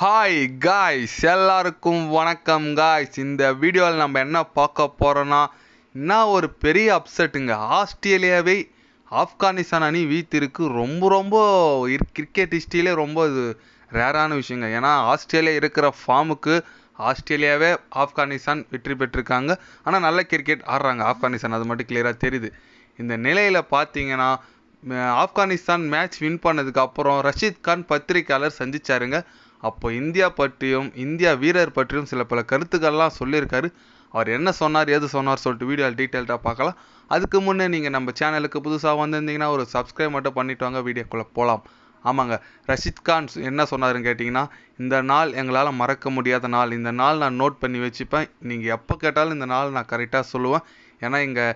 Hi guys எல்லாருக்கும் வணக்கம் guys இந்த வீடியோவில் நம்ம என்ன பார்க்க போகிறோன்னா என்ன ஒரு பெரிய அப்செட்டுங்க ஆஸ்திரேலியாவை ஆப்கானிஸ்தான் அணி வீத்திருக்கு ரொம்ப ரொம்ப கிரிக்கெட் ஹிஸ்ட்ரியிலே ரொம்ப இது ரேரான விஷயங்க. ஏன்னா ஆஸ்திரேலியா இருக்கிற ஃபார்முக்கு ஆஸ்திரேலியாவே ஆப்கானிஸ்தான் வெற்றி பெற்றிருக்காங்க. ஆனால் நல்ல கிரிக்கெட் ஆடுறாங்க. ஆப்கானிஸ்தான் அது மட்டும் கிளியராக தெரியுது. இந்த நிலையில் பார்த்தீங்கன்னா ஆப்கானிஸ்தான் மேட்ச் வின் பண்ணதுக்கு அப்புறம் ரஷீத் கான் பத்திரிக்கையாளர் சந்திச்சாருங்க. அப்போ இந்தியா பற்றியும் இந்தியா வீரர் பற்றியும் சில பல கருத்துக்கள்லாம் சொல்லியிருக்காரு. அவர் என்ன சொன்னார் எது சொன்னார் சொல்லிட்டு வீடியோ டீட்டெயில்டாக பார்க்கலாம். அதுக்கு முன்னே நீங்கள் நம்ம சேனலுக்கு புதுசாக வந்திருந்தீங்கன்னா ஒரு சப்ஸ்கிரைப் மட்டும் பண்ணிட்டு வாங்க வீடியோக்குள்ளே போகலாம் ஆமாங்க ரஷீத் கான் என்ன சொன்னாருன்னு கேட்டிங்கன்னா இந்த நாள் எங்களால் மறக்க முடியாத நாள். இந்த நாள் நான் நோட் பண்ணி வச்சுப்பேன். நீங்கள் எப்போ கேட்டாலும் இந்த நாள் நான் கரெக்டாக சொல்லுவேன். ஏன்னா இங்கே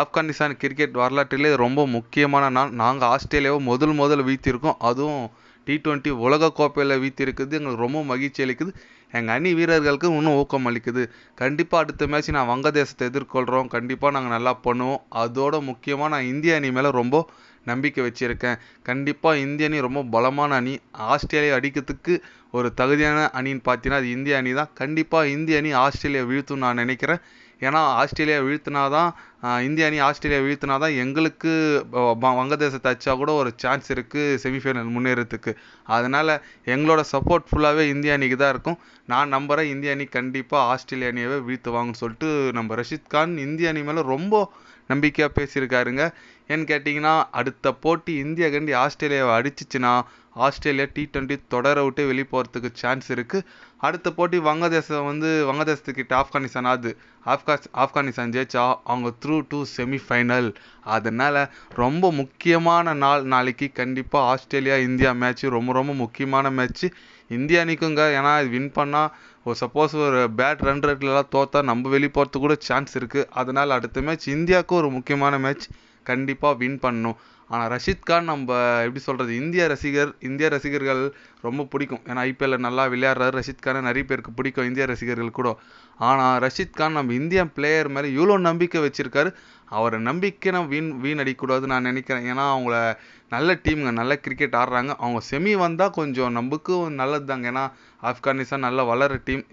ஆப்கானிஸ்தான் கிரிக்கெட் வரலாற்றிலே ரொம்ப முக்கியமான நாள். நாங்கள் ஆஸ்திரேலியாவை முதல் முதல் வீழ்த்திருக்கோம் அதுவும் டி டுவெண்ட்டி உலக கோப்பையில் வீழ்த்திருக்குது எங்களுக்கு ரொம்ப மகிழ்ச்சி அளிக்குது. எங்கள் அணி வீரர்களுக்கு இன்னும் ஊக்கம் அளிக்குது. கண்டிப்பாக அடுத்த மேட்ச் நான் வங்கதேசத்தை எதிர்கொள்கிறோம் கண்டிப்பாக நாங்கள் நல்லா பண்ணுவோம். அதோட முக்கியமாக நான் இந்திய அணி மேலே ரொம்ப நம்பிக்கை வச்சுருக்கேன். கண்டிப்பாக இந்திய அணி ரொம்ப பலமான அணி. ஆஸ்திரேலியா அடிக்கிறதுக்கு ஒரு தகுதியான அணின்னு பார்த்தீங்கன்னா அது இந்திய அணி தான் கண்டிப்பாக இந்திய அணி ஆஸ்திரேலியா வீழ்த்தும் நான் நினைக்கிறேன். ஏன்னா ஆஸ்திரேலியா வீழ்த்தினா தான் இந்திய அணி ஆஸ்திரேலியா வீழ்த்தினா தான் எங்களுக்கு வங்கதேசத்தை அடிச்சா கூட ஒரு சான்ஸ் இருக்குது செமிஃபைனல் முன்னேறதுக்கு. அதனால் எங்களோட சப்போர்ட் ஃபுல்லாகவே இந்திய அணிக்கு தான் இருக்கும். நான் நம்புகிறேன் இந்திய அணி கண்டிப்பாக ஆஸ்திரேலிய அணியவே வீழ்த்துவாங்கன்னு சொல்லிட்டு நம்ம ரஷித் கான் இந்திய அணி மேலே ரொம்ப நம்பிக்கையாக பேசியிருக்காருங்க. ஏன்னு கேட்டிங்கன்னா அடுத்த போட்டி இந்தியா கண்டி ஆஸ்திரேலியாவை அடிச்சிச்சுன்னா ஆஸ்திரேலியா டி டுவெண்ட்டி தொடர விட்டு வெளியே போகிறதுக்கு சான்ஸ் இருக்குது அடுத்த போட்டி வங்கதேசம் வந்து வங்கதேசத்துக்கிட்ட ஆப்கானிஸ்தான் ஆகுது ஆப்கா ஆப்கானிஸ்தான் ஜெயிச்சா அவங்க த்ரூ டு செமிஃபைனல் அதனால் ரொம்ப முக்கியமான நாள் நாளைக்கு கண்டிப்பாக ஆஸ்திரேலியா இந்தியா மேட்ச்சு ரொம்ப ரொம்ப முக்கியமான மேட்ச்சு இந்தியா நிற்குங்க ஏன்னா இது வின் பண்ணால் ஒரு சப்போஸ் ஒரு பேட் ரன் ரேட்லலாம் தோற்றா நம்ம வெளியே போகிறதுக்கு கூட சான்ஸ் இருக்குது அதனால் அடுத்த மேட்ச் இந்தியாவுக்கு ஒரு முக்கியமான மேட்ச் கண்டிப்பாக வின் பண்ணணும் ஆனால் ரஷித் கான் நம்ம எப்படி சொல்கிறது இந்திய ரசிகர் இந்திய ரசிகர்கள் ரொம்ப பிடிக்கும். ஏன்னா ஐபிஎல்ல நல்லா விளையாடுறாரு. ரஷித் கானை நிறைய பேருக்கு பிடிக்கும் இந்திய ரசிகர்கள் கூட. ஆனால் ரஷித் கான் நம்ம இந்தியன் பிளேயர் மேலே இவ்வளோ நம்பிக்கை வச்சுருக்காரு. அவரை நம்பிக்கை நம்ம வீண் வீணடிக்கக்கூடாதுன்னு நான் நினைக்கிறேன். ஏன்னா அவங்கள நல்ல டீமுங்க நல்ல கிரிக்கெட் ஆடுறாங்க. அவங்க செமி வந்தால் கொஞ்சம் நமக்கும் நல்லது தாங்க ஏன்னா ஆப்கானிஸ்தான் நல்ல வளர டீம்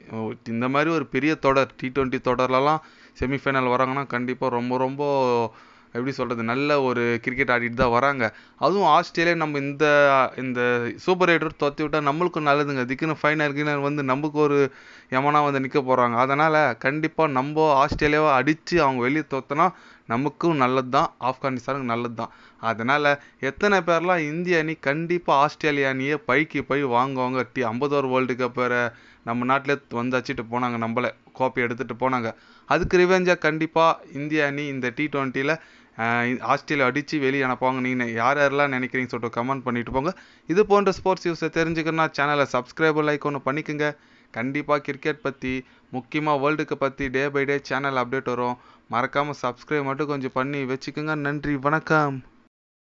இந்த மாதிரி ஒரு பெரிய தொடர் டி டுவெண்ட்டி தொடர்லலாம் செமிஃபைனல் வராங்கன்னா கண்டிப்பாக ரொம்ப ரொம்ப எப்படி சொல்கிறது நல்ல ஒரு கிரிக்கெட் ஆடிட்டு தான் வராங்க. அதுவும் ஆஸ்திரேலியா நம்ம இந்த இந்த சூப்பர் எயிட்டர் தொத்தி விட்டால் நம்மளுக்கும் நல்லதுங்க. திக்குன்னு ஃபைனல் கீனர் வந்து நமக்கு ஒரு எமனா வந்து நிற்க போகிறாங்க அதனால் கண்டிப்பாக நம்ம ஆஸ்திரேலியாவை அடித்து அவங்க வெளியே தோத்தனா நமக்கும் நல்லது தான் ஆப்கானிஸ்தானுக்கு நல்லது தான் அதனால் எத்தனை பேர்லாம் இந்திய அணி கண்டிப்பாக ஆஸ்திரேலியா அணியை பைக்கு போய் வாங்குவாங்க. டி ஐம்பதோரு வேர்ல்டு கப் வேறு நம்ம நாட்டிலே வந்து போனாங்க நம்மளை கோப்பை எடுத்துகிட்டு போனாங்க. அதுக்கு ரிவெஞ்சாக கண்டிப்பாக இந்திய அணி இந்த டி ட்வெண்ட்டியில் ஆஸ்திரேலியா அடித்து வெளியே அனுப்புவாங்க. நீங்கள் யார் யாரெல்லாம் நினைக்கிறீங்க சொல்லிட்டு கமெண்ட் பண்ணிட்டு போங்க. இது போன்ற ஸ்போர்ட்ஸ் நியூஸை தெரிஞ்சுக்கணும்னா சேனலை சப்ஸ்கிரைபர் லைக் ஒன்று பண்ணிக்கோங்க. கண்டிப்பாக கிரிக்கெட் பற்றி முக்கியமாக வேர்ல்டு கப் பற்றி day by day channel update வரும். மறக்காமல் சப்ஸ்கிரைப் மட்டும் கொஞ்சம் பண்ணி வச்சுக்கோங்க. நன்றி வணக்கம்.